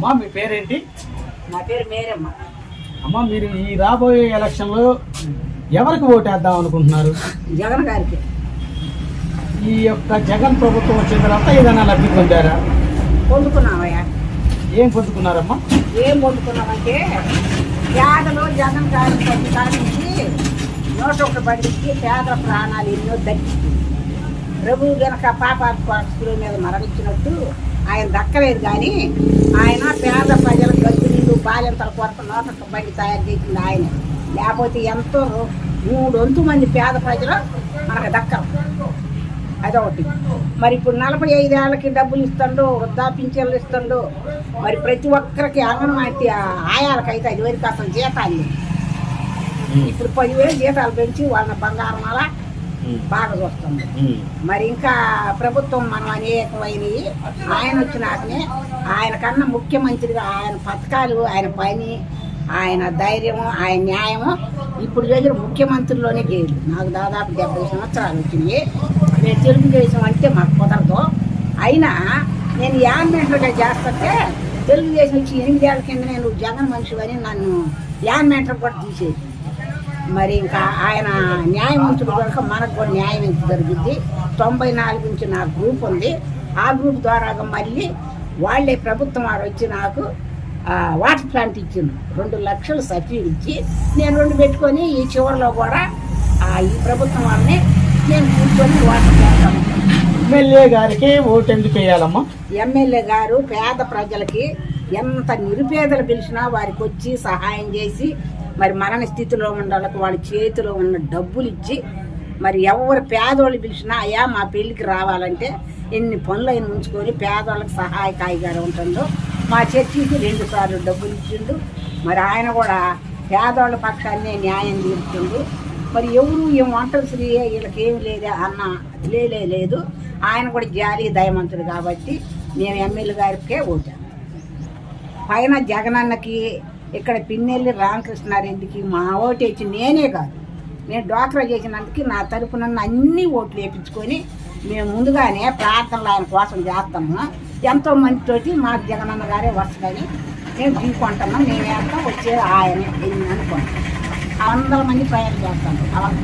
అమ్మా మీ పేరేంటి? నా పేరు మేరమ్మ. అమ్మా మీరు ఈ రాబోయే ఎలక్షన్లో ఎవరికి ఓటేద్దాం అనుకుంటున్నారు? జగన్ గారికి. ఈ యొక్క జగన్ ప్రభుత్వం వచ్చిన తర్వాత ఏదైనా లబ్ధి పొందారా? పొందుకున్నామయ్యా. ఏం పొందుకున్నారమ్మా? ఏం పొందుకున్నామంటే పేదలు జగన్ గారి నుంచి నూట ఒకటి బండికి పేదల ప్రాణాలు ఎన్నో దక్కింది. ప్రభు గనక పాప మీద మరణించినట్టు ఆయన దక్కలేదు కానీ ఆయన పేద ప్రజల గర్భిణీలు బాలింతల కొరకు నూట ఒక్క బండి తయారు చేసింది ఆయన. లేకపోతే ఎంతో మూడు వంతు మంది పేద ప్రజలు మనకు దక్కరు. అదొకటి. మరి ఇప్పుడు నలభై ఐదేళ్ళకి డబ్బులు ఇస్తుండు వృద్ధా పింఛన్లు ఇస్తుండు మరి ప్రతి ఒక్కరికి అంగన్వాడి ఆయాలకైతే అది వరకు అసలు జీతాలు. ఇప్పుడు పదివేలు జీతాలు పెంచి వాళ్ళ బంగారం అలా బాగా చూస్తుంది మరి ఇంకా ప్రభుత్వం మనం అనేకమైనవి. ఆయన వచ్చినాకనే ఆయన కన్నా ముఖ్యమంత్రిగా ఆయన పథకాలు ఆయన పని ఆయన ధైర్యము ఆయన న్యాయము ఇప్పుడు దగ్గర ముఖ్యమంత్రిలోనే చేయదు నాకు దాదాపు డెబ్బై సంవత్సరాలు వచ్చినాయి. నేను తెలుగుదేశం అంటే మాకు కుదరదు. అయినా నేను యాన్మెంటర్గా చేస్తుంటే తెలుగుదేశం వచ్చి ఎనిమిదేళ్ళ కింద నేను జగన్ మనిషి అని నన్ను యాన్మెంటర్ కూడా తీసేది మరి ఇంకా ఆయన న్యాయవంతుడు కనుక మనకు కూడా న్యాయం ఎంత జరుగుద్ది. తొంభై నాలుగు నుంచి నా గ్రూప్ ఉంది. ఆ గ్రూప్ ద్వారా మళ్ళీ వాళ్ళే ప్రభుత్వం వారు వచ్చి నాకు వాటర్ ప్లాంట్ ఇచ్చింది రెండు లక్షలు సబ్సిడీ ఇచ్చి నేను రెండు పెట్టుకొని ఈ చివరిలో కూడా ఈ ప్రభుత్వం వాళ్ళని నేను కూర్చొని వాటర్ ప్లాంట్. ఎమ్మెల్యే గారికి ఓటు ఎందుకు వేయాలమ్మా? ఎమ్మెల్యే గారు పేద ప్రజలకి ఎంత నిరుపేదలు పిలిచినా వారికి వచ్చి సహాయం చేసి మరి మరణ స్థితిలో ఉన్న వాళ్ళకి వాళ్ళ చేతిలో ఉన్న డబ్బులు ఇచ్చి మరి ఎవరు పేదోళ్ళు పిలిచినా అయ్యా మా పెళ్ళికి రావాలంటే ఎన్ని పనులు అయిన ఉంచుకొని పేదోళ్ళకి సహాయకాయిగా ఉంటుందో మా చర్చికి రెండు సార్లు డబ్బులు ఇచ్చిండు. మరి ఆయన కూడా పేదోళ్ళ పక్షాన్నే న్యాయం తీరుతుండు. మరి ఎవరు ఏం వంటలు శ్రీ వీళ్ళకి ఏమి లేదా అన్న లేలే లేదు. ఆయన కూడా జాలి దయమంతుడు కాబట్టి మేము ఎమ్మెల్యే గారికే ఓటాం పైన జగనన్నకి ఇక్కడ పిన్నెల్లి రామకృష్ణారెడ్డికి మా ఓటు వేసి నేనే కాదు. నేను డాక్టర్ చేసినందుకు నా తరపున అన్ని ఓట్లు వేయించుకొని మేము ముందుగానే ప్రార్థనలు ఆయన కోసం చేస్తాము. ఎంతో మందితోటి మా జగనన్న గారే వస్తుందని మేము తీసుకుంటున్నాం నేను వేస్తాం వచ్చేది ఆయన అనుకుంటాం వందల మంది ప్రయాణం చేస్తాను అవసరం